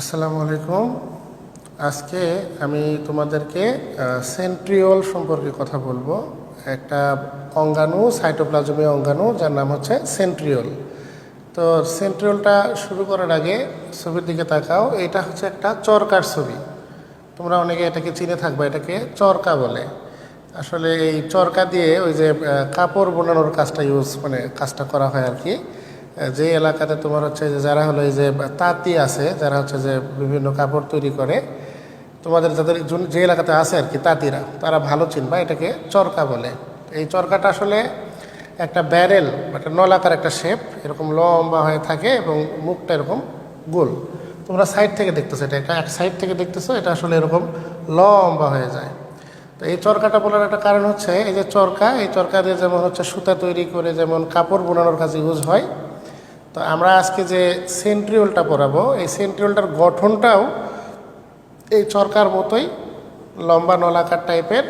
আসসালামু আলাইকুম। আজকে আমি তোমাদেরকে সেন্ট্রিওল সম্পর্কে কথা বলব। একটা অঙ্গাণু সাইটোপ্লাজমীয় অঙ্গাণু, যার নাম হচ্ছে সেন্ট্রিওল। তো সেন্ট্রিওলটা শুরু করার আগে ছবির দিকে তাকাও। এটা হচ্ছে একটা চরকার ছবি। তোমরা অনেকে এটাকে চিনে থাকবে, এটাকে চরকা বলে। আসলে এই চরকা দিয়ে ওই যে কাপড় বোনানোর কাজটা ইউজ মানে কাজটা করা হয় আর কি। যে এলাকাতে তোমার হচ্ছে যে যারা হলো এই যে তাঁতি আছে, যারা হচ্ছে যে বিভিন্ন কাপড় তৈরি করে, তোমাদের যাদের যে এলাকাতে আছে আর কি তাঁতিরা, তারা ভালো চিনবা, এটাকে চরকা বলে। এই চরকাটা আসলে একটা ব্যারেল, একটা নলাকার একটা শেপ এরকম লম্বা হয়ে থাকে এবং মুখটা এরকম গোল। তোমরা সাইড থেকে দেখতেছো এটা একটা এক সাইড থেকে দেখতেছো, এটা আসলে এরকম লম্বা হয়ে যায়। তো এই চরকাটা বলার একটা কারণ হচ্ছে, এই যে চরকা, এই চরকা দিয়ে যেমন হচ্ছে সুতা তৈরি করে যেমন কাপড় বোনানোর কাজে ইউজ হয় তো আমরা আজকে যে সেন্ট্রিওলটা পরাবো এই সেন্ট্রিওলটার গঠনটাও এই চরকার মতোই লম্বা নলাকার টাইপের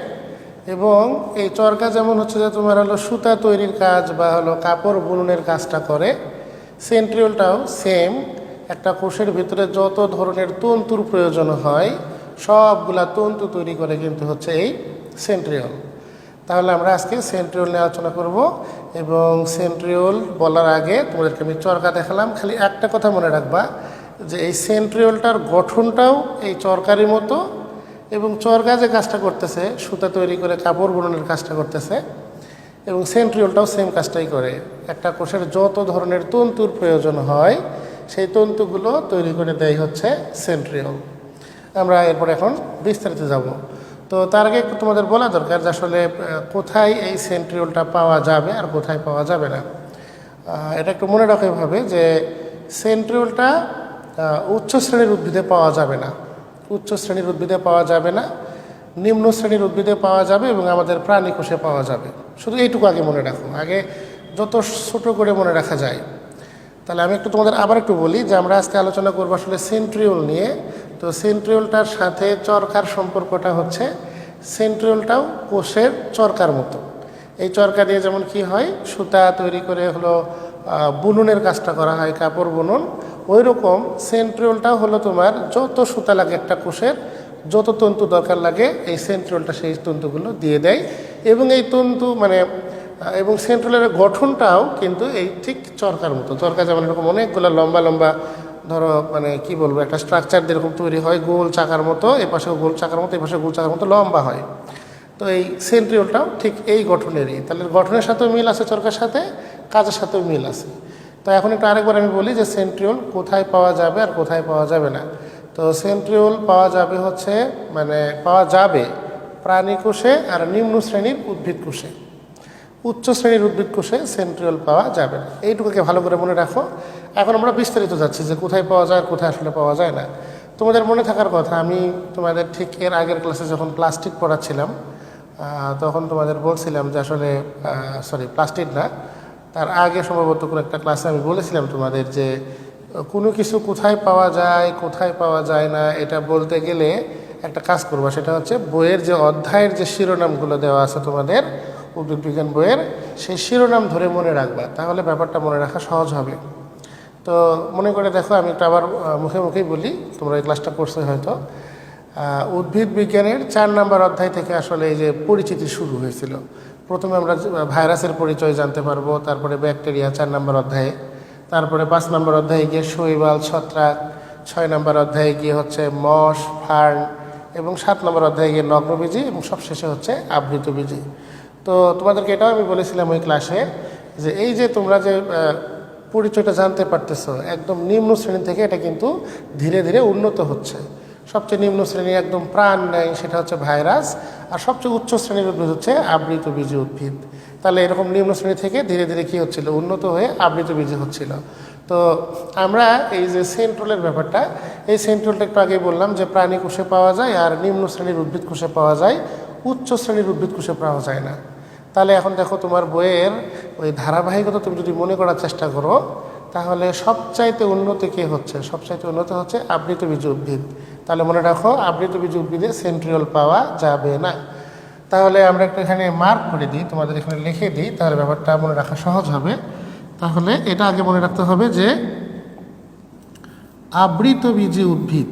এবং এই চরকা যেমন হচ্ছে যে তোমার হলো সুতা তৈরির কাজ বা হলো কাপড় বুননের কাজটা করে, সেন্ট্রিওলটাও সেম একটা কোষের ভিতরে যত ধরনের তন্তুর প্রয়োজন হয়, সবগুলা তন্তু তৈরি করে কিন্তু হচ্ছে এই সেন্ট্রিওল। তাহলে আমরা আজকে সেন্ট্রিওল নিয়ে আলোচনা করব। এবং সেন্ট্রিওল বলার আগে তোমাদেরকে আমি চরকা দেখালাম। খালি একটা কথা মনে রাখবা, যে এই সেন্ট্রিওলটার গঠনটাও এই চরকারি মতো এবং চরকা যে কাজটা করতেছে, সুতা তৈরি করে কাপড় বুননের কাজটা করতেছে এবং সেন্ট্রিওলটাও সেম কাজটাই করে। একটা কোষের যত ধরনের তন্তুর প্রয়োজন হয়, সেই তন্তুগুলো তৈরি করে দেয় হচ্ছে সেন্ট্রিওল। আমরা এরপর এখন বিস্তারিত যাব। তো তার আগে তোমাদের বলা দরকার যে আসলে কোথায় এই সেন্ট্রিওলটা পাওয়া যাবে আর কোথায় পাওয়া যাবে না। এটা একটু মনে রাখো এভাবে যে সেন্ট্রিওলটা উচ্চ শ্রেণির উদ্ভিদে পাওয়া যাবে না। উচ্চ শ্রেণির উদ্ভিদে পাওয়া যাবে না, নিম্ন শ্রেণির উদ্ভিদে পাওয়া যাবে এবং আমাদের প্রাণী কোষে পাওয়া যাবে। শুধু এইটুকু আগে মনে রাখো। আগে যত ছোট করে মনে রাখা যায়। তাহলে আমি একটু তোমাদের আবার একটু বলি যে আমরা আজকে আলোচনা করব আসলে সেন্ট্রিওল নিয়ে। তো সেন্ট্রিওলটার সাথে চরকার সম্পর্কটা হচ্ছে, সেন্ট্রিওলটাও কোষের চরকার মতো। এই চরকা দিয়ে যেমন কি হয়, সুতা তৈরি করে হলো বুননের কাজটা করা হয়, কাপড় বুনন। ওই রকম সেন্ট্রিওলটাও হলো তোমার যত সুতা লাগে একটা কোষের, যত তন্তু দরকার লাগে, এই সেন্ট্রিওলটা সেই তন্তুগুলো দিয়ে দেয়। এবং এই তন্তু মানে এবং সেন্ট্রালের গঠনটাও কিন্তু এই ঠিক চরকার মতো। চরকা যেমন এরকম অনেকগুলো লম্বা লম্বা ধরো মানে কি বলব, একটা স্ট্রাকচার যেরকম তৈরি হয়, গোল চাকার মতো এ পাশেও গোল চাকার মতো এ পাশে গোল চাকার মতো লম্বা হয়। তো এই সেন্ট্রিওলটাও ঠিক এই গঠনেরই। তাহলে গঠনের সাথেও মিল আছে, চরকার সাথে, কাজের সাথেও মিল আছে। তো এখন একটু আরেকবার আমি বলি যে সেন্ট্রিওল কোথায় পাওয়া যাবে আর কোথায় পাওয়া যাবে না। তো সেন্ট্রিওল পাওয়া যাবে হচ্ছে মানে পাওয়া যাবে প্রাণী কোষে আর নিম্ন শ্রেণির উদ্ভিদ কোষে। উচ্চ শ্রেণির উদ্ভিদ কোষে সেন্ট্রিওল পাওয়া যাবে না। এইটুকুকে ভালো করে মনে রাখো। এখন আমরা বিস্তারিত যাচ্ছি যে কোথায় পাওয়া যায় আর কোথায় আসলে পাওয়া যায় না। তোমাদের মনে থাকার কথা, আমি তোমাদের ঠিক এর আগের ক্লাসে যখন প্লাস্টিক পড়াচ্ছিলাম তখন তোমাদের বলছিলাম যে আসলে সরি প্লাস্টিক না, তার আগে সম্ভবত কোনো একটা ক্লাসে আমি বলেছিলাম তোমাদের যে, কোনো কিছু কোথায় পাওয়া যায়, কোথায় পাওয়া যায় না, এটা বলতে গেলে একটা কাজ করব, সেটা হচ্ছে বইয়ের যে অধ্যায়ের যে শিরোনামগুলো দেওয়া আছে তোমাদের, উদ্ভিদ বিজ্ঞান বইয়ের, সেই শিরোনাম ধরে মনে রাখবা, তাহলে ব্যাপারটা মনে রাখা সহজ হবে। তো মনে করে দেখো, আমি একটু আবার মুখে মুখেই বলি, তোমরা এই ক্লাসটা করছ হয়তো। উদ্ভিদ বিজ্ঞানের চার নম্বর অধ্যায় থেকে আসলে এই যে পরিচিতি শুরু হয়েছিল। প্রথমে আমরা ভাইরাসের পরিচয় জানতে পারব, তারপরে ব্যাকটেরিয়া চার নম্বর অধ্যায়ে, তারপরে পাঁচ নম্বর অধ্যায়ে গিয়ে শৈবাল, ছত্রাক, ছয় নম্বর অধ্যায়ে গিয়ে হচ্ছে মশ, ফার্ন, এবং সাত নম্বর অধ্যায়ে গিয়ে নগ্নবীজি, এবং সবশেষে হচ্ছে আবৃত আবৃতবীজি। তো তোমাদেরকে এটাও আমি বলেছিলাম ওই ক্লাসে যে এই যে তোমরা যে পরিচয়টা জানতে পারতেছো। একদম নিম্ন শ্রেণি থেকে এটা কিন্তু ধীরে ধীরে উন্নত হচ্ছে। সবচেয়ে নিম্ন শ্রেণি একদম প্রাণ নেয় সেটা হচ্ছে ভাইরাস। আর সবচেয়ে উচ্চ শ্রেণির উদ্ভিদ হচ্ছে আবৃত বীজি উদ্ভিদ। তাহলে এরকম নিম্ন শ্রেণি থেকে ধীরে ধীরে কী হচ্ছিল? উন্নত হয়ে আবৃত বীজি হচ্ছিল। তো আমরা এই যে সেন্ট্রোলের ব্যাপারটা, এই সেন্ট্রোলটা একটু আগে বললাম যে প্রাণী কোষে পাওয়া যায় আর নিম্ন শ্রেণির উদ্ভিদ কোষে পাওয়া যায়। উচ্চ শ্রেণির উদ্ভিদ কোষে পাওয়া যায় না। তাহলে এখন দেখো তোমার বইয়ের ওই ধারাবাহিকতা তুমি যদি মনে করার চেষ্টা করো, তাহলে সবচাইতে উন্নতি কে হচ্ছে? সবচাইতে উন্নত হচ্ছে আবৃত বীজ উদ্ভিদ। তাহলে মনে রাখো আবৃত বীজ উদ্ভিদে সেন্ট্রিওল পাওয়া যাবে না। তাহলে আমরা একটু এখানে মার্ক করে দিই, তোমাদের এখানে লিখে দিই, তাহলে ব্যাপারটা মনে রাখা সহজ হবে। তাহলে এটা আগে মনে রাখতে হবে যে আবৃতবীজী উদ্ভিদ।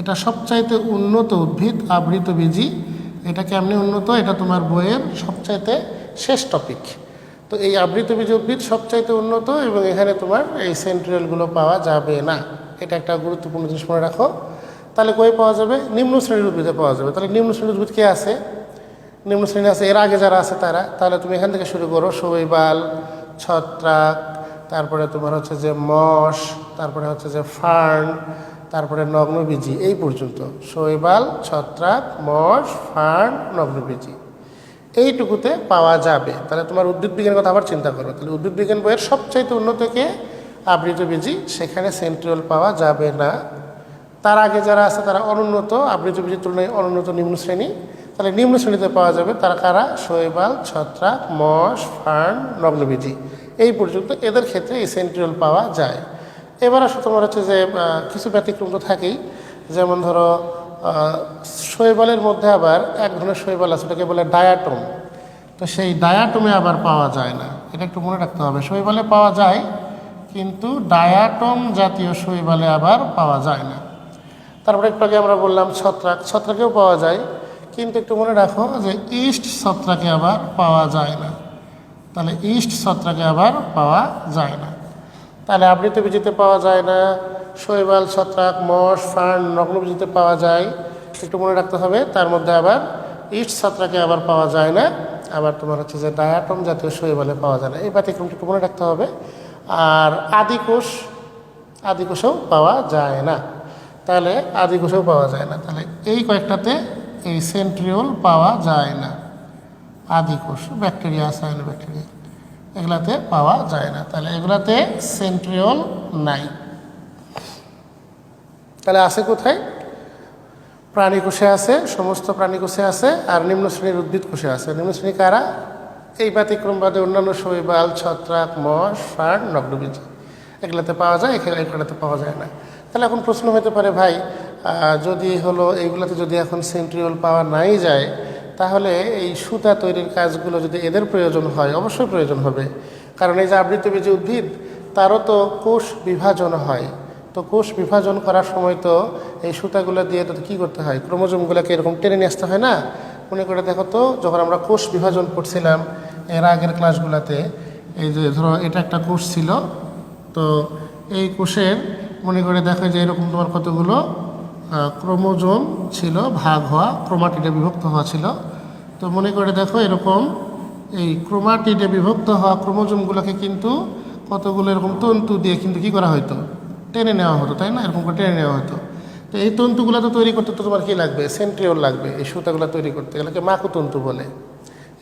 এটা সবচাইতে উন্নত উদ্ভিদ আবৃতবীজী এটা কেমনি উন্নত? এটা তোমার বইয়ের সবচাইতে শেষ টপিক তো এই আবৃতবীজী উদ্ভিদ সবচাইতে উন্নত এবং এখানে তোমার এই সেন্ট্রিয়ালগুলো পাওয়া যাবে না। এটা একটা গুরুত্বপূর্ণ জিনিস মনে রাখো। তাহলে কই পাওয়া যাবে? নিম্ন শ্রেণির উদ্ভিদে পাওয়া যাবে। তাহলে নিম্ন শ্রেণির উদ্ভিদ কে আছে? নিম্ন শ্রেণি আছে, এর আগে যারা আছে তারা। তাহলে তুমি এখান থেকে শুরু করো। শৈবাল, ছত্রাক, তারপরে তোমার হচ্ছে যে মশ, তারপরে হচ্ছে যে ফার্ন তারপরে নগ্নবীজি, এই পর্যন্ত। শৈবাল, ছত্রাক, মশ ফার্ন নগ্নবীজি। এইটুকুতে পাওয়া যাবে। তাহলে তোমার উদ্ভিদ বিজ্ঞানের কথা আবার চিন্তা করো। তাহলে উদ্ভিদ বিজ্ঞান বইয়ের সবচাইতে উন্নতকে আবৃতবীজি সেখানে সেন্ট্রিয়াল পাওয়া যাবে না। তার আগে যারা আছে তারা অনুন্নত, আবৃত আবৃতবীজির তুলনায় অনুন্নত নিম্ন শ্রেণি। তাহলে নিম্ন শ্রেণীতে পাওয়া যাবে তারা কারা? শৈবাল, ছত্রাক, মশ ফার্ন নগ্নবীজি। এই পর্যন্ত এদের ক্ষেত্রে এই সেন্ট্রিয়াল পাওয়া যায়। এবার আসলে তোমার হচ্ছে যে কিছু ব্যতিক্রম তো থাকেই। যেমন ধরো শৈবালের মধ্যে আবার এক ধরনের শৈবাল আছে, ওটাকে বলে ডায়াটম। তো সেই ডায়াটমে আবার পাওয়া যায় না। এটা একটু মনে রাখতে হবে। শৈবালে পাওয়া যায়, কিন্তু ডায়াটম জাতীয় শৈবালে আবার পাওয়া যায় না। তারপরে একটু আগে আমরা বললাম ছত্রাক। ছত্রাকেও পাওয়া যায়, কিন্তু একটু মনে রাখো যে ইস্ট ছত্রাকে আবার পাওয়া যায় না। তাহলে ইস্ট ছত্রাকে আবার পাওয়া যায় না। তাহলে আবৃত বীজিতে পাওয়া যায় না। শৈবাল, ছত্রাক, মশ, ফার্ন নগ্নবীজিতে পাওয়া যায়। একটু মনে রাখতে হবে, তার মধ্যে আবার ইস্ট ছত্রাকে আবার পাওয়া যায় না। আবার তোমার হচ্ছে যে ডায়াটম জাতীয় শৈবালে পাওয়া যায় না। এই ব্যতিক্রমটা একটু মনে রাখতে হবে। আর আদিকোষ, আদিকোষেও পাওয়া যায় না। তাহলে আদিকোষেও পাওয়া যায় না। তাহলে এই কয়েকটাতে এই সেন্ট্রিওল পাওয়া যায় না। আদিকোষ, ব্যাকটেরিয়া, সাইন ব্যাকটেরিয়া। এগুলাতে পাওয়া যায় না। তাহলে এগুলাতে সেন্ট্রিওল নাই। তাহলে আছে কোথায়? প্রাণী কোষে আছে, সমস্ত প্রাণী কোষে আছে, আর নিম্ন শ্রেণির উদ্ভিদ কোষে আছে। নিম্ন শ্রেণি কারা? এই ব্যতিক্রম বাদে অন্যান্য শৈবাল, ছত্রাক, মশ ফার্ন নগ্নবীজ এগুলাতে পাওয়া যায় এখানে এগুলাতে পাওয়া যায় না। তাহলে এখন প্রশ্ন হতে পারে, ভাই যদি হলো এইগুলাতে যদি এখন সেন্ট্রিওল পাওয়া নাই যায় তাহলে এই সুতা তৈরির কাজগুলো যদি এদের প্রয়োজন হয়, অবশ্যই প্রয়োজন হবে। কারণ এই যে আবৃতবীজী উদ্ভিদ, তারও তো কোষ বিভাজন হয়। তো কোষ বিভাজন করার সময় তো এই সুতাগুলো দিয়ে তো কী করতে হয়? ক্রোমোজোমগুলোকে এরকম টেনে নিয়ে আসতে হয় না? মনে করে দেখো তো, যখন আমরা কোষ বিভাজন করছিলাম এর আগের ক্লাসগুলোতে, এই যে ধরো এটা একটা কোষ ছিল, তো এই কোষের মনে করে দেখো যে এরকম তোমার কতগুলো ক্রোমোজোম ছিল, ভাগ হওয়া, ক্রোমাটিডে বিভক্ত হওয়া ছিল। তো মনে করে দেখো এরকম এই ক্রোমাটিডে বিভক্ত হওয়া ক্রোমোজোমগুলোকে কিন্তু কতগুলো এরকম তন্তু দিয়ে কিন্তু কী করা হতো টেনে নেওয়া হতো, তাই না? এরকম করে টেনে নেওয়া হতো তো এই তন্তুগুলো তো তৈরি করতে তো তোমার কী লাগবে? সেন্ট্রিওল লাগবে। এই সুতাগুলো তৈরি করতে এগুলোকে মাকু তন্তু বলে।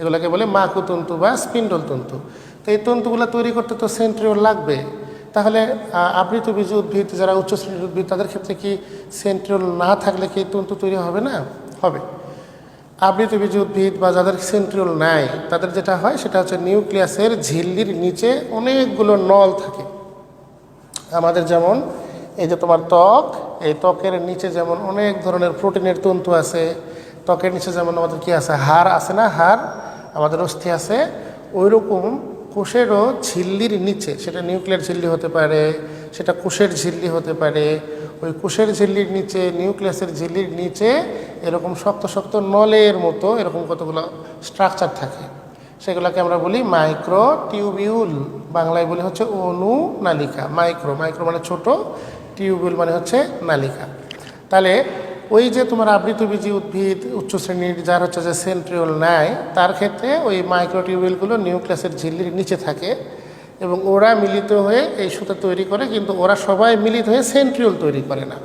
এগুলোকে বলে মাকু তন্তু বা স্পিন্ডল তন্তু। তো এই তন্তুগুলো তৈরি করতে তো সেন্ট্রিওল লাগবে। তাহলে আবৃত বীজ উদ্ভিদ, যারা উচ্চ শ্রেণির উদ্ভিদ, তাদের ক্ষেত্রে কি সেন্ট্রিওল না থাকলে কি তন্তু তৈরি হবে না? হবে। আবৃত বীজ উদ্ভিদ বা যাদের সেন্ট্রিওল নাই, তাদের যেটা হয়, সেটা হচ্ছে নিউক্লিয়াসের ঝিল্লির নিচে অনেকগুলো নল থাকে। আমাদের যেমন, এই যে তোমার ত্বক, এই ত্বকের নিচে যেমন অনেক ধরনের প্রোটিনের তন্তু আছে, ত্বকের নিচে যেমন আমাদের কি আছে, হাড় আছে না, হাড়? আমাদের অস্থি আছে ওই রকম কোষেরও ঝিল্লির নিচে, সেটা নিউক্লিয়ার ঝিল্লি হতে পারে, সেটা কোষের ঝিল্লি হতে পারে, ওই কোষের ঝিল্লির নিচে, নিউক্লিয়াসের ঝিল্লির নিচে এরকম শক্ত শক্ত নলের মতো এরকম কতগুলো স্ট্রাকচার থাকে। সেগুলোকে আমরা বলি মাইক্রো টিউবিউল বাংলায় বলি হচ্ছে অনু নালিকা। মাইক্রো মাইক্রো মানে ছোট, টিউবিউল মানে হচ্ছে নালিকা। তাহলে ওই যে তোমার আবৃতবীজী উদ্ভিদ উচ্চ শ্রেণির যার হচ্ছে যে সেন্ট্রিওল নেয়, তার ক্ষেত্রে ওই মাইক্রোটিউবেলগুলো নিউক্লিয়াসের ঝিল্লির নিচে থাকে এবং ওরা মিলিত হয়ে এই সুতা তৈরি করে, কিন্তু ওরা সবাই মিলিত হয়ে সেন্ট্রিওল তৈরি করে না।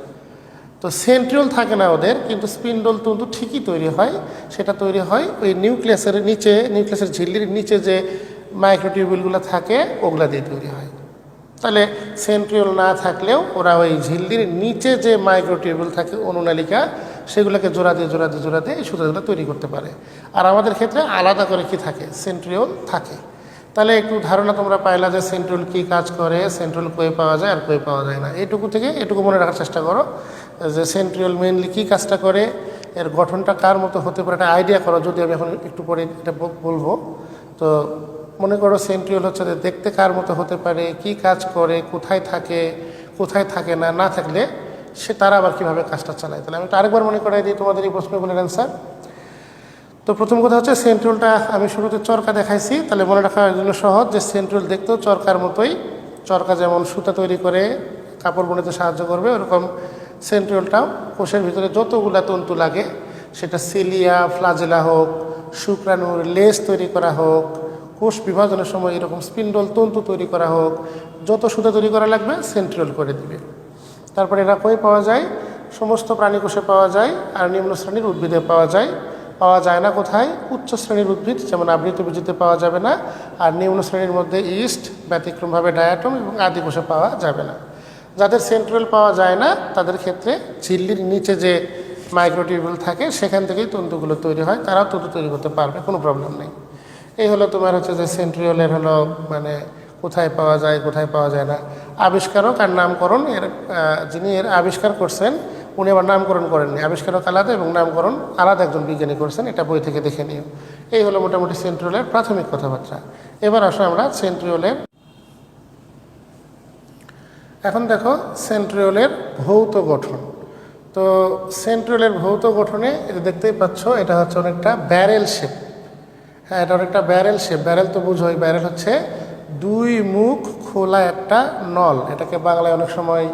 তো সেন্ট্রিওল থাকে না ওদের, কিন্তু স্পিন্ডল তন্তু ঠিকই তৈরি হয়। সেটা তৈরি হয় ওই নিউক্লিয়াসের নিচে, নিউক্লিয়াসের ঝিল্লির নিচে যে মাইক্রোটিউবুলগুলো থাকে, ওগুলা দিয়ে তৈরি হয়। তাহলে সেন্ট্রিওল না থাকলেও ওরা ওই ঝিল্লির নিচে যে মাইক্রোটিউবুল থাকে, অনুনালিকা, সেগুলোকে জোড়া দিয়ে জোড়া দিয়ে জোড়া দিয়ে এই সুতাগুলো তৈরি করতে পারে। আর আমাদের ক্ষেত্রে আলাদা করে কি থাকে? সেন্ট্রিওল থাকে। তাহলে একটু ধারণা তোমরা পাইলা যে সেন্ট্রোল কী কাজ করে সেন্ট্রোল কয়ে পাওয়া যায় আর কয়ে পাওয়া যায় না। এটুকু থেকে এটুকু মনে রাখার চেষ্টা করো যে সেন্ট্রিওল মেনলি কী কাজটা করে, এর গঠনটা কার মতো হতে পারে একটা আইডিয়া করো। যদি আমি এখন একটু পরে এটা বলব, তো মনে করো সেন্ট্রিওল হচ্ছে দেখতে কার মতো হতে পারে, কি কাজ করে, কোথায় থাকে কোথায় থাকে না না থাকলে সে তারা আবার কীভাবে কাজটা চালায়? তাহলে আমি একটু আরেকবার মনে করাই দিই তোমাদের এই প্রশ্নগুলোর অ্যান্সার তো প্রথম কথা হচ্ছে সেন্ট্রুলটা আমি শুরুতে চরকা দেখাইছি, তাহলে মনে রাখার জন্য সহজ যে সেন্ট্রুল দেখতেও চরকার মতোই, চরকা যেমন সুতা তৈরি করে কাপড় বুনতে সাহায্য করবে, ওরকম সেন্ট্রুলটাও কোষের ভিতরে যতগুলা তন্তু লাগে, সেটা সিলিয়া, ফ্লাজেলা হোক, শুক্রাণুর লেস তৈরি করা হোক কোষ বিভাজনের সময় এরকম স্পিন্ডল তন্তু তৈরি করা হোক, যত সুতা তৈরি করা লাগবে সেন্ট্রিওল করে দিবে। তারপরে এরা কই পাওয়া যায়? সমস্ত প্রাণী কোষে পাওয়া যায় আর নিম্ন শ্রেণির উদ্ভিদে পাওয়া যায়। পাওয়া যায় না কোথায়? উচ্চ শ্রেণির উদ্ভিদ, যেমন আবৃত বীজিতে পাওয়া যাবে না আর নিম্ন শ্রেণির মধ্যে ইস্ট ব্যতিক্রমভাবে ডায়াটম এবং আদি কোষে পাওয়া যাবে না। যাদের সেন্ট্রাল পাওয়া যায় না, তাদের ক্ষেত্রে ঝিল্লির নিচে যে মাইক্রোটিউবুল থাকে, সেখান থেকেই তন্তুগুলো তৈরি হয়, তারাও তন্তু তৈরি করতে পারবে, কোনো প্রবলেম নেই। এই হলো তোমার হচ্ছে যে সেন্ট্রিওলের হলো মানে কোথায় পাওয়া যায়, কোথায় পাওয়া যায় না। আবিষ্কারক আর নামকরণ এর যিনি এর আবিষ্কার করছেন, উনি আবার নামকরণ করেননি। আবিষ্কারক আলাদা এবং নামকরণ আলাদা একজন বিজ্ঞানী করছেন, এটা বই থেকে দেখে নিও। এই হলো মোটামুটি সেন্ট্রিওলের প্রাথমিক কথাবার্তা। এবার আসো আমরা সেন্ট্রিওলের এখন দেখো সেন্ট্রিওলের ভৌত গঠন। তো সেন্ট্রিওলের ভৌত গঠনে এটা দেখতেই পাচ্ছ, এটা হচ্ছে অনেকটা ব্যারেল শেপ হ্যাঁ এটা অনেকটা ব্যারেল শেপ ব্যারেল তো বুঝোই, ব্যারেল হচ্ছে দুই মুখ খোলা একটা নল। এটাকে বাংলায় অনেক সময়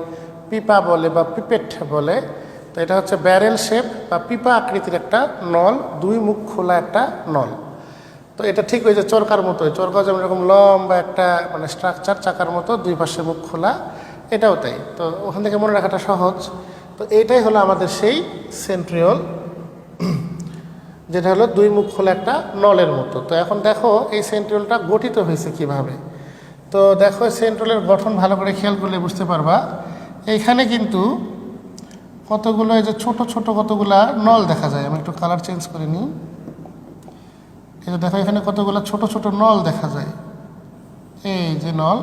পিপা বলে বা পিপেট বলে। তো এটা হচ্ছে ব্যারেল শেপ বা পিপা আকৃতির একটা নল, দুই মুখ খোলা একটা নল। তো এটা ঠিক ওই যে চরকার মতোই। চরকা যেমন এরকম লম্বা একটা মানে স্ট্রাকচার চাকার মতো দুই পাশে মুখ খোলা, এটাও তাই। তো ওখান থেকে মনে রাখাটা সহজ। তো এটাই হলো আমাদের সেই সেন্ট্রিওল যেটা হলো দুই মুখ খোলা একটা নলের মতো। তো এখন দেখো এই সেন্ট্রিওলটা গঠিত হয়েছে কীভাবে? তো দেখো সেন্ট্রিওলের গঠন ভালো করে খেয়াল করলে বুঝতে পারবা। এইখানে কিন্তু কতগুলো এই যে ছোট ছোট কতগুলা নল দেখা যায়। আমি একটু কালার চেঞ্জ করে নিই। এই যে দেখো এখানে কতগুলো ছোট ছোট নল দেখা যায়। এই যে নল।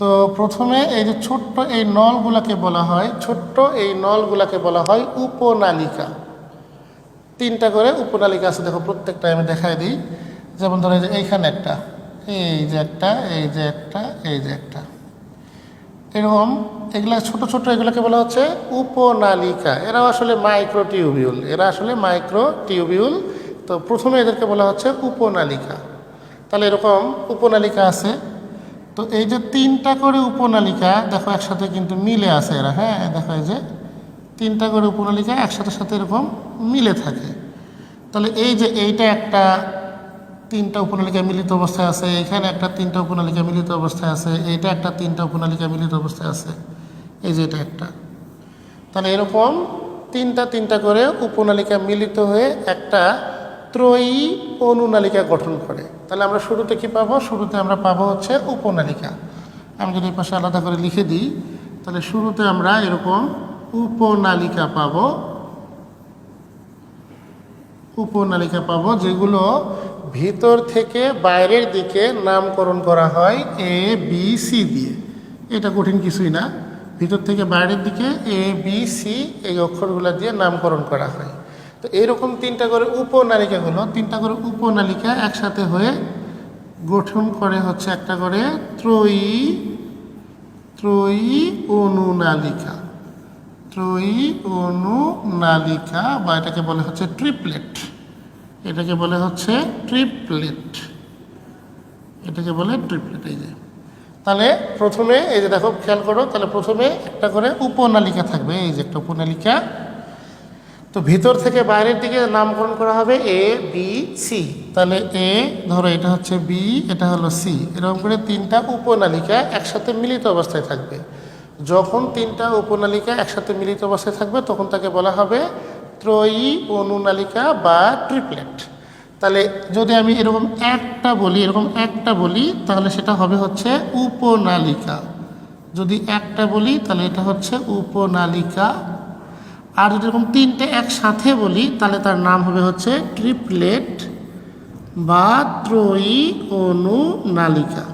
তো প্রথমে এই যে ছোট্ট এই নলগুলাকে বলা হয়, ছোট্ট এই নলগুলাকে বলা হয় উপনালিকা। তিনটা করে উপনালিকা আছে, দেখো প্রত্যেকটা আমি দেখাই দিই। যেমন ধরো যে এইখানে একটা, এই যে একটা, এই যে একটা, এই যে একটা। এরকম এগুলা ছোট ছোট এগুলোকে বলা হচ্ছে উপনালিকা। এরা আসলে মাইক্রো টিউবিউল এরা আসলে মাইক্রো টিউবিউল তো প্রথমে এদেরকে বলা হচ্ছে উপনালিকা। তাহলে এরকম উপনালিকা আছে। তো এই যে তিনটা করে উপনালিকা, দেখো একসাথে কিন্তু মিলে আছে এরা হ্যাঁ দেখো এই যে তিনটা করে উপনালিকা একসাথে সাথে এরকম মিলে থাকে। তাহলে এই যে এইটা একটা তিনটা উপনালিকা মিলিত অবস্থায় আছে, এখানে একটা তিনটা উপনালিকা মিলিত অবস্থায় আছে, এইটা একটা তিনটা উপনালিকা মিলিত অবস্থায় আছে, এই যে এটা একটা। তাহলে এরকম তিনটা তিনটা করে উপনালিকা মিলিত হয়ে একটা ত্রয়ী অনুনালিকা গঠন করে। তাহলে আমরা শুরুতে কি পাবো? শুরুতে আমরা পাবো হচ্ছে উপনালিকা। আমি যদি পাশে আলাদা করে লিখে দিই, তাহলে শুরুতে আমরা এরকম উপনালিকা পাব। উপনালিকা পাব, যেগুলো ভিতর থেকে বাইরের দিকে নামকরণ করা হয় এ, বি, সি দিয়ে। এটা কঠিন কিছুই না। ভিতর থেকে বাইরের দিকে এ, বি, সি, এই অক্ষরগুলো দিয়ে নামকরণ করা হয়। তো এইরকম তিনটা করে উপনালিকাগুলো তিনটা করে উপনালিকা একসাথে হয়ে গঠন করে হচ্ছে একটা করে ত্রয়ী ত্রয়ী অনুনালিকা। ত্রয়ী অনুনালিকা বা এটাকে বলে হচ্ছে ট্রিপলেট। এটাকে বলে হচ্ছে ট্রিপলেট। এটাকে বলে ট্রিপলেট, এই যে। তাহলে প্রথমে, এই যে দেখো, খেয়াল করো, তাহলে প্রথমে একটা করে উপনালিকা থাকবে, এই যে একটা উপনালিকা। তো ভিতর থেকে বাইরের দিকে নামকরণ করা হবে এ বি সি তাহলে এ ধরো এটা হচ্ছে বি এটা হলো সি এরকম করে তিনটা উপনালিকা একসাথে মিলিত অবস্থায় থাকবে। যখন তিনটা উপনালিকা একসাথে মিলিত অবস্থায় থাকবে, তখন তাকে বলা হবে ত্রয়ী অনুনালিকা বা ট্রিপলেট। তাহলে যদি আমি এরকম একটা বলি, এরকম একটা বলি, তাহলে সেটা হবে হচ্ছে উপনালিকা। যদি একটা বলি, তাহলে এটা হচ্ছে উপনালিকা। আর যদি এরকম তিনটে একসাথে বলি, তাহলে তার নাম হবে হচ্ছে ট্রিপলেট বা ত্রয়ী অনুনালিকা।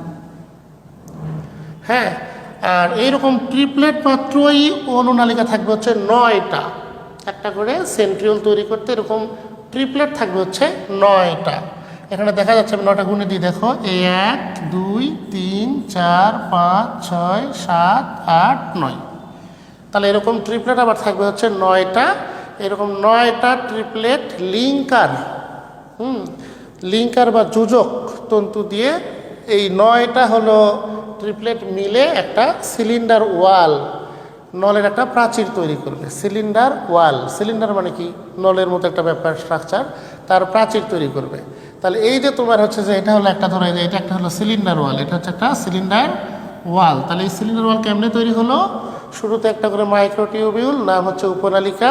হ্যাঁ আর এইরকম ট্রিপলেট মাত্রই অনুনালিকা থাকবে হচ্ছে নয়টা। একটা করে সেন্ট্রিওল তৈরি করতে এরকম ট্রিপলেট থাকবে হচ্ছে নয়টা। এখানে দেখা যাচ্ছে আমি নটা গুণে দিই, দেখো, এক, দুই, তিন, চার, পাঁচ, ছয়, সাত, আট, নয়। তাহলে এরকম ট্রিপলেট আবার থাকবে হচ্ছে নয়টা। এরকম নয়টা ট্রিপলেট লিঙ্কার, হুম, লিঙ্কার বা যোজক তন্তু দিয়ে এই নয়টা হলো ট্রিপলেট মিলে একটা সিলিন্ডার ওয়াল নলের একটা প্রাচীর তৈরি করবে। সিলিন্ডার ওয়াল সিলিন্ডার মানে কি? নলের মতো একটা ব্যাপার স্ট্রাকচার তার প্রাচীর তৈরি করবে। তাহলে এই যে তোমার হচ্ছে যে এটা হলো একটা ধরো যে এটা একটা হলো সিলিন্ডার ওয়াল এটা হচ্ছে একটা সিলিন্ডার ওয়াল তাহলে এই সিলিন্ডার ওয়াল কেমনে তৈরি হলো? শুরুতে একটা করে মাইক্রোটিউবিউল নাম হচ্ছে উপনালিকা।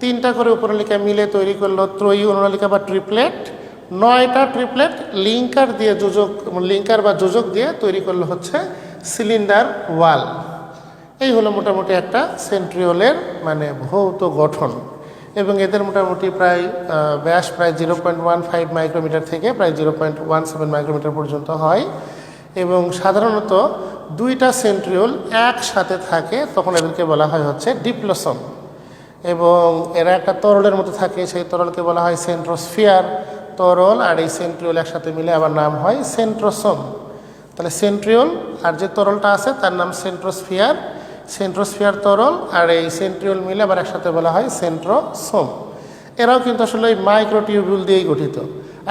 তিনটা করে উপনালিকা মিলে তৈরি করল ত্রয়ী অনুনালিকা বা ট্রিপলেট নয়টা ট্রিপলেট লিঙ্কার দিয়ে যোজক লিঙ্কার বা যোজক দিয়ে তৈরি করলে হচ্ছে সিলিন্ডার ওয়াল এই হলো মোটামুটি একটা সেন্ট্রিওলের মানে ভৌত গঠন। এবং এদের মোটামুটি প্রায় ব্যাস প্রায় zero point one five micrometre থেকে প্রায় zero point one seven micrometre পর্যন্ত হয়। এবং সাধারণত দুইটা সেন্ট্রিওল একসাথে থাকে, তখন এদেরকে বলা হয় হচ্ছে ডিপ্লোসম এবং এরা একটা তরলের মতো থাকে, সেই তরলকে বলা হয় সেন্ট্রোস্ফিয়ার তরল আর এই সেন্ট্রিওল একসাথে মিলে আবার নাম হয় সেন্ট্রোসোম তাহলে সেন্ট্রিওল আর যে তরলটা আছে তার নাম সেন্ট্রোস্ফিয়ার সেন্ট্রোস্ফিয়ার তরল আর এই সেন্ট্রিওল মিলে আবার একসাথে বলা হয় সেন্ট্রোসোম এরাও কিন্তু আসলে এই মাইক্রোটিউবিউল দিয়েই গঠিত।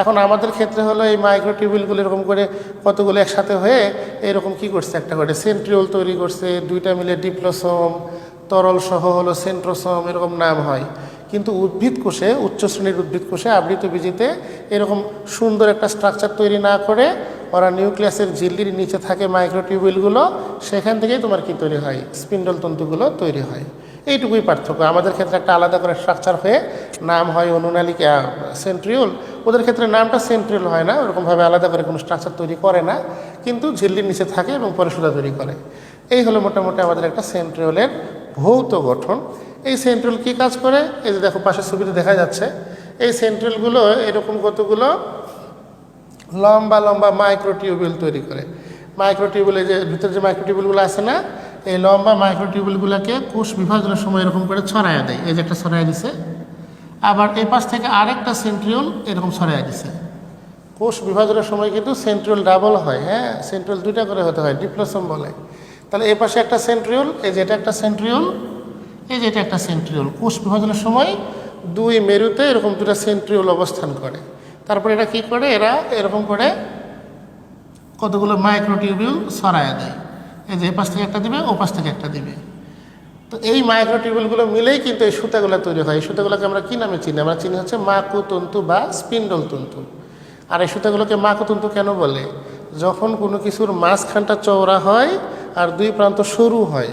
এখন আমাদের ক্ষেত্রে হলো এই মাইক্রোটিউবিউলগুলো এরকম করে কতগুলো একসাথে হয়ে এরকম কি করছে? একটা করে সেন্ট্রিওল তৈরি করছে, দুইটা মিলে ডিপ্লোসোম তরল সহ হলো সেন্ট্রোসোম এরকম নাম হয়। কিন্তু উদ্ভিদ কোষে, উচ্চ শ্রেণির উদ্ভিদ কোষে আবৃত বীজিতে এরকম সুন্দর একটা স্ট্রাকচার তৈরি না করে ওরা নিউক্লিয়াসের ঝিল্লির নিচে থাকে মাইক্রোটিউবিলগুলো সেখান থেকেই তোমার কি তৈরি হয়? স্পিন্ডল তন্তুগুলো তৈরি হয়। এইটুকুই পার্থক্য। আমাদের ক্ষেত্রে একটা আলাদা করে স্ট্রাকচার হয়ে নাম হয় অনুনালিকা সেন্ট্রিউল ওদের ক্ষেত্রে নামটা সেন্ট্রিওল হয় না, ওরকমভাবে আলাদা করে কোনো স্ট্রাকচার তৈরি করে না, কিন্তু ঝিল্লির নিচে থাকে এবং পরে সুতা তৈরি করে। এই হলো মোটামুটি আমাদের একটা সেন্ট্রিওলের ভৌত গঠন। এই সেন্ট্রিওল কী কাজ করে? এই যে দেখো পাশের ছবিতে দেখা যাচ্ছে। এই সেন্ট্রিওলগুলো এরকম কতগুলো? লম্বা লম্বা মাইক্রোটিউবিউল তৈরি করে। মাইক্রোটিউবুলে যে ভিতরে যে মাইক্রোটিউবুলগুলো আছে না, এই লম্বা মাইক্রোটিউবুলগুলোকে কোষ বিভাজনের সময় এরকম করে ছড়াইয়া দেয়। এই যে একটা ছড়াইয়া দিছে। আবার এই পাশ থেকে আরেকটা সেন্ট্রিওল এরকম ছড়াইয়া দিছে। কোষ বিভাজনের সময় কিন্তু সেন্ট্রিওল ডাবল হয় হ্যাঁ? সেন্ট্রিওল দুইটা করে হতে হয় ডিপ্লোসম বলে। তাহলে এই পাশে একটা সেন্ট্রিওল এই যে এটা একটা সেন্ট্রিওল এই যে এটা একটা সেন্ট্রিওল কোষ বিভাজনের সময় দুই মেরুতে এরকম দুটা সেন্ট্রিওল অবস্থান করে। তারপরে এটা কি করে? এরা এরকম করে কতগুলো মাইক্রোটিউবিউল সরায় দেয়। এই যে এপাশ থেকে একটা দিবে, ওপাশ থেকে একটা দিবে। তো এই মাইক্রোটিউবিউলগুলো মিলেই কিন্তু এই সুতাগুলো তৈরি হয়। এই সুতাগুলোকে আমরা কী নামে চিনি? আমরা চিনি হচ্ছে মাকু তন্তু বা স্পিন্ডল তন্তু আর এই সুতাগুলোকে মাকু তন্তু কেন বলে? যখন কোনো কিছুর মাঝখানটা চওড়া হয় আর দুই প্রান্ত সরু হয়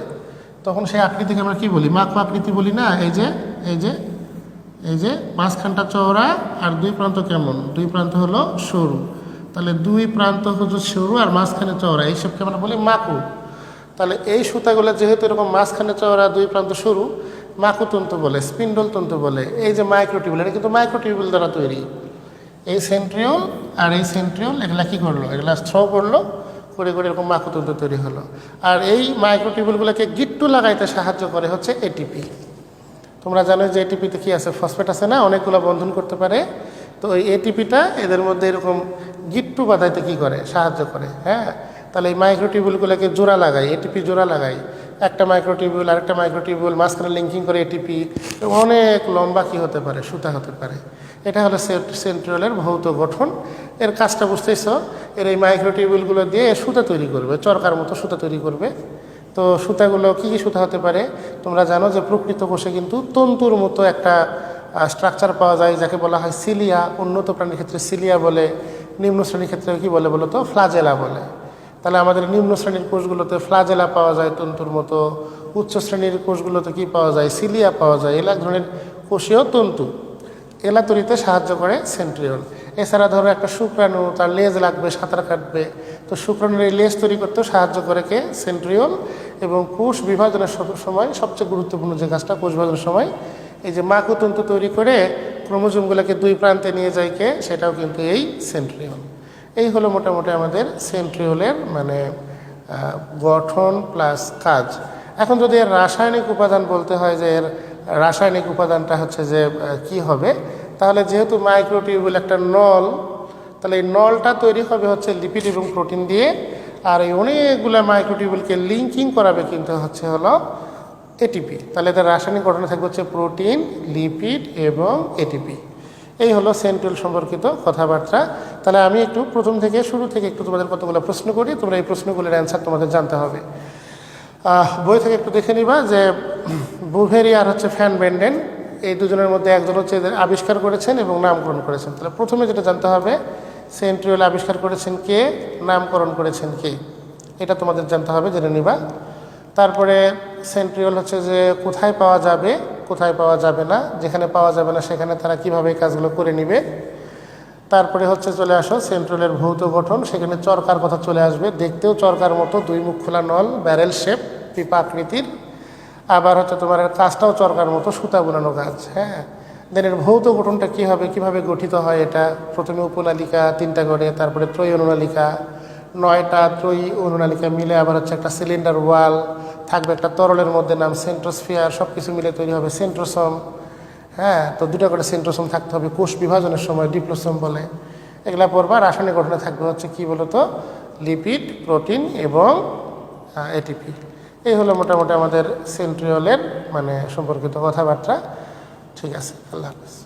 তখন সেই আকৃতিকে আমরা কি বলি? মাকু আকৃতি বলি না? এই যে এই যে এই যে, মাঝখানটা চওড়া আর দুই প্রান্ত কেমন? দুই প্রান্ত হলো সরু। তাহলে দুই প্রান্ত হচ্ছে সরু আর মাঝখানে চওড়া। এইসবকে আমরা বলি মাকু। তাহলে এই সুতাগুলো যেহেতু এরকম মাঝখানে চওড়া, দুই প্রান্ত সরু, মাকু তন্তু বলে, স্পিন্ডল তন্তু বলে, এই যে মাইক্রোটিউবুল, এটা কিন্তু মাইক্রোটিউবুল দ্বারা তৈরি। এই সেন্ট্রিওল আর এই সেন্ট্রিওল, এগুলা কী করল? এগুলা থ্রো করল। করে করে এরকম মাকুতন্তু তৈরি হলো। আর এই মাইক্রোটিউবুলগুলোকে গিট্টু লাগাইতে সাহায্য করে হচ্ছে এটিপি তোমরা জানো যে এটিপিতে কি আছে? ফসফেট আছে না? অনেকগুলো বন্ধন করতে পারে। তো এই এটিপিটা এদের মধ্যে এরকম গিট্টু বাঁধাইতে কি করে? সাহায্য করে হ্যাঁ? তাহলে এই মাইক্রোটিউবুলগুলোকে জোড়া লাগাই এটিপি জোড়া লাগাই। একটা মাইক্রোটিউবুল আরেকটা মাইক্রোটিউবুল মাঝখানে লিঙ্কিং করে এটিপি অনেক লম্বা কী হতে পারে? সুতা হতে পারে। এটা হলো সেন্ট্রিওলের ভৌত গঠন। এর কাজটা বুঝতেছ? এর এই মাইক্রোটিউবুলগুলো দিয়ে সুতা তৈরি করবে, চরকার মতো সুতা তৈরি করবে। তো সুতাগুলো কী কী সুতা হতে পারে? তোমরা জানো যে প্রকৃত কোষে কিন্তু তন্তুর মতো একটা স্ট্রাকচার পাওয়া যায়, যাকে বলা হয় সিলিয়া উন্নত প্রাণীর ক্ষেত্রে সিলিয়া বলে, নিম্ন শ্রেণির ক্ষেত্রে কী বলে বলো তো? ফ্লাজেলা বলে। তাহলে আমাদের নিম্ন শ্রেণির কোষগুলোতে ফ্লাজেলা পাওয়া যায় তন্তুর মতো। উচ্চ শ্রেণির কোষগুলোতে কি পাওয়া যায়? সিলিয়া পাওয়া যায়। এলাক ধরনের কোষীয় তন্তু। এলা তৈরিতে সাহায্য করে সেন্ট্রিওল। এছাড়া ধরো একটা শুক্রাণু, তার লেজ লাগবে, সাঁতার কাটবে। তো শুক্রাণুর এই লেজ তৈরি করতেও সাহায্য করে কে? সেন্ট্রিওল এবং কোষ বিভাজনের সময় সবচেয়ে গুরুত্বপূর্ণ যে কাজটা, কোষ বিভাজনের সময়, এই যে মাকুতন্তু তৈরি করে ক্রোমোজোমগুলোকে দুই প্রান্তে নিয়ে যায় কে? সেটাও কিন্তু এই সেন্ট্রিওল। এই হলো মোটামুটি আমাদের সেন্ট্রিওলের মানে গঠন প্লাস কাজ। এখন যদি এর রাসায়নিক উপাদান বলতে হয় যে এর রাসায়নিক উপাদানটা হচ্ছে যে কি হবে? তাহলে যেহেতু মাইক্রোটিউবুল একটা নল, তাহলে এই নলটা তৈরি হবে হচ্ছে লিপিড এবং প্রোটিন দিয়ে, আর এই অনেকগুলো মাইক্রোটিউবুলকে লিঙ্কিং করাবে কিন্তু হচ্ছে হলো এটিপি তাহলে এদের রাসায়নিক গঠনে থাকবে হচ্ছে প্রোটিন লিপিড এবং এটিপি এই হলো সেন্ট্রাল সম্পর্কিত কথাবার্তা। তাহলে আমি একটু প্রথম থেকে, শুরু থেকে একটু তোমাদের কতগুলো প্রশ্ন করি, তোমরা এই প্রশ্নগুলোর অ্যান্সার তোমাদের জানতে হবে। বই থেকে একটু দেখে নিবা যে বুভেরি আর হচ্ছে ফ্যান বেন্ডেন। এই দুজনের মধ্যে একজন হচ্ছে এদের আবিষ্কার করেছেন এবং নামকরণ করেছেন। তাহলে প্রথমে যেটা জানতে হবে, সেন্ট্রিওল আবিষ্কার করেছেন কে, নামকরণ করেছেন কে? এটা তোমাদের জানতে হবে, জেনে নিবা। তারপরে সেন্ট্রিওল হচ্ছে যে কোথায় পাওয়া যাবে, কোথায় পাওয়া যাবে না, যেখানে পাওয়া যাবে না, সেখানে তারা কীভাবে এই কাজগুলো করে নিবে। তারপরে হচ্ছে চলে আসো সেন্ট্রালের ভৌত গঠন, সেখানে চরকার কথা চলে আসবে। দেখতেও চরকার মতো, দুই মুখ খোলা নল, ব্যারেল শেপ, পিপা আকৃতির। আবার হচ্ছে তোমার কাজটাও চরকার মতো, সুতা বোনানো কাজ হ্যাঁ? দেন এর ভৌত গঠনটা কী হবে? কীভাবে গঠিত হয় এটা? প্রথমে উপনালিকা, তিনটা করে তারপরে ত্রয়ী অনুনালিকা। নয়টা ত্রয়ী অনুনালিকা মিলে আবার হচ্ছে একটা সিলিন্ডার ওয়াল থাকবে একটা তরলের মধ্যে নাম সেন্ট্রোস্ফিয়ার সব কিছু মিলে তৈরি হবে সেন্ট্রোসম হ্যাঁ? তো দুটো করে সেন্ট্রোসম থাকতে হবে কোষ বিভাজনের সময় ডিপ্লোসম বলে। এগুলা পড়বা রাসায়নিক গঠনে থাকবে হচ্ছে কি বলতো? লিপিড প্রোটিন এবং এটিপি এই হলো মোটামুটি আমাদের সেন্ট্রিওলের মানে সম্পর্কিত কথাবার্তা। ঠিক আছে আল্লাহ হাফেজ।